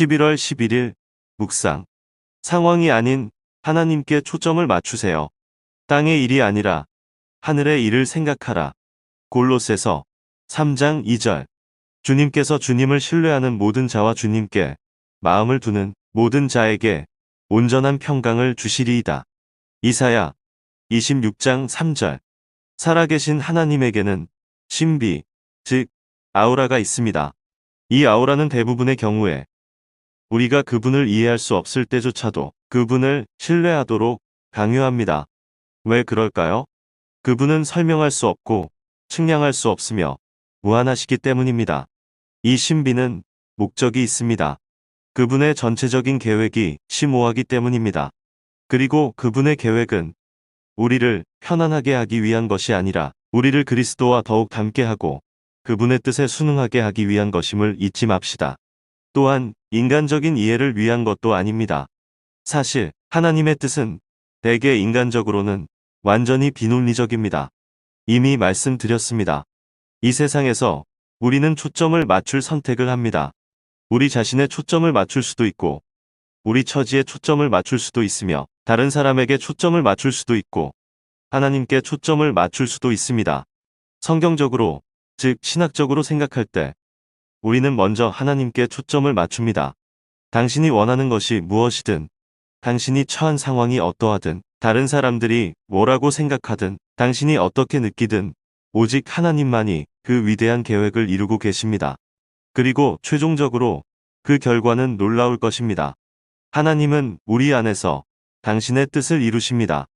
11월 11일 묵상 상황이 아닌 하나님께 초점을 맞추세요. 땅의 일이 아니라 하늘의 일을 생각하라. 골로새서 3장 2절 주님께서 주님을 신뢰하는 모든 자와 주님께 마음을 두는 모든 자에게 온전한 평강을 주시리이다. 이사야 26장 3절 살아계신 하나님에게는 신비, 즉 아우라가 있습니다. 이 아우라는 대부분의 경우에 우리가 그분을 이해할 수 없을 때조차도 그분을 신뢰하도록 강요합니다. 왜 그럴까요? 그분은 설명할 수 없고 측량할 수 없으며 무한하시기 때문입니다. 이 신비는 목적이 있습니다. 그분의 전체적인 계획이 심오하기 때문입니다. 그리고 그분의 계획은 우리를 편안하게 하기 위한 것이 아니라 우리를 그리스도와 더욱 닮게 하고 그분의 뜻에 순응하게 하기 위한 것임을 잊지 맙시다. 또한 인간적인 이해를 위한 것도 아닙니다. 사실 하나님의 뜻은 대개 인간적으로는 완전히 비논리적입니다. 이미 말씀드렸습니다. 이 세상에서 우리는 초점을 맞출 선택을 합니다. 우리 자신의 초점을 맞출 수도 있고 우리 처지에 초점을 맞출 수도 있으며 다른 사람에게 초점을 맞출 수도 있고 하나님께 초점을 맞출 수도 있습니다. 성경적으로, 즉 신학적으로 생각할 때 우리는 먼저 하나님께 초점을 맞춥니다. 당신이 원하는 것이 무엇이든, 당신이 처한 상황이 어떠하든, 다른 사람들이 뭐라고 생각하든, 당신이 어떻게 느끼든, 오직 하나님만이 그 위대한 계획을 이루고 계십니다. 그리고 최종적으로 그 결과는 놀라울 것입니다. 하나님은 우리 안에서 당신의 뜻을 이루십니다.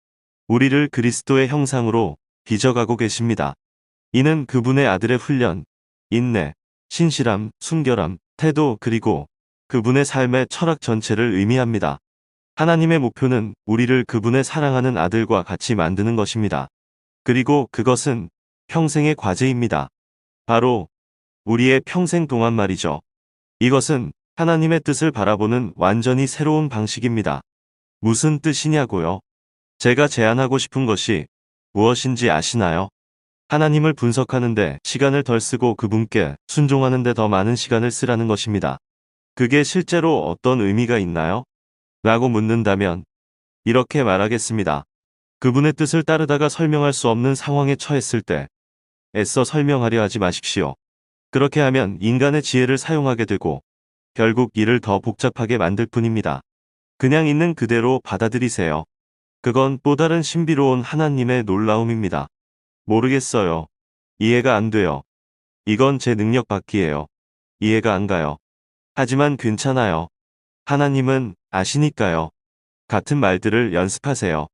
우리를 그리스도의 형상으로 빚어가고 계십니다. 이는 그분의 아들의 훈련, 인내, 신실함, 순결함, 태도 그리고 그분의 삶의 철학 전체를 의미합니다. 하나님의 목표는 우리를 그분의 사랑하는 아들과 같이 만드는 것입니다. 그리고 그것은 평생의 과제입니다. 바로 우리의 평생 동안 말이죠. 이것은 하나님의 뜻을 바라보는 완전히 새로운 방식입니다. 무슨 뜻이냐고요? 제가 제안하고 싶은 것이 무엇인지 아시나요? 하나님을 분석하는데 시간을 덜 쓰고 그분께 순종하는데 더 많은 시간을 쓰라는 것입니다. 그게 실제로 어떤 의미가 있나요? 라고 묻는다면 이렇게 말하겠습니다. 그분의 뜻을 따르다가 설명할 수 없는 상황에 처했을 때 애써 설명하려 하지 마십시오. 그렇게 하면 인간의 지혜를 사용하게 되고 결국 일을 더 복잡하게 만들 뿐입니다. 그냥 있는 그대로 받아들이세요. 그건 또 다른 신비로운 하나님의 놀라움입니다. 모르겠어요. 이해가 안 돼요. 이건 제 능력 밖이에요. 이해가 안 가요. 하지만 괜찮아요. 하나님은 아시니까요. 같은 말들을 연습하세요.